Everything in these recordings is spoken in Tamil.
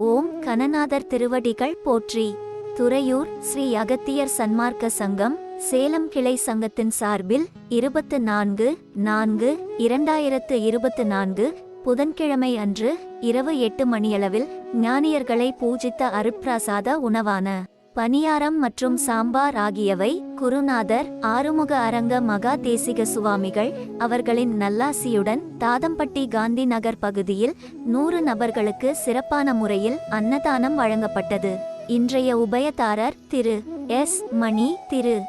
ஓம் கனநாதர் திருவடிகள் போற்றி. துறையூர் ஸ்ரீ அகத்தியர் சன்மார்க்க சங்கம் சேலம் கிளை சங்கத்தின் சார்பில் இருபத்து நான்கு நான்கு இரண்டாயிரத்து இருபத்து நான்கு புதன்கிழமை அன்று இரவு எட்டு மணியளவில் ஞானியர்களை பூஜித்த அருப்பிரசாத உணவான பனியாரம் மற்றும் சாம்பார் ஆகியவை குருநாதர் ஆறுமுக அரங்க மகா தேசிக சுவாமிகள் அவர்களின் நல்லாசியுடன் தாதம்பட்டி காந்தி நகர் பகுதியில் நூறு நபர்களுக்கு சிறப்பான முறையில் அன்னதானம் வழங்கப்பட்டது. இன்றைய உபயதாரர் திரு. எஸ். மணி திரு.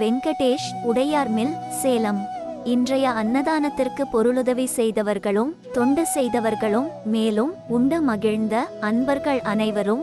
வெங்கடேஷ் உடையார்மில் சேலம். இன்றைய அன்னதானத்திற்கு பொருளுதவி செய்தவர்களும் தொண்டு செய்தவர்களும் மேலும் உண்டு மகிழ்ந்த அன்பர்கள் அனைவரும்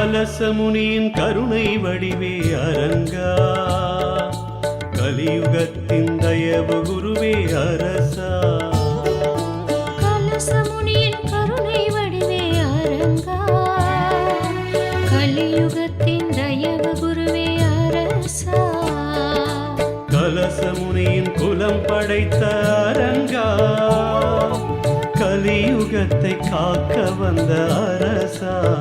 கலசமுனியின் கருணை வடிவே அரங்கா. கலியுகத்தின் தயவு குருவே அரசா. கலசமுனியின் கருணை வடிவே அரங்கா. கலியுகத்தின் தயவு குருவே அரசா. கலசமுனியின் குலம் படைத்த அரங்கா. கலியுகத்தை காக்க வந்த அரசா.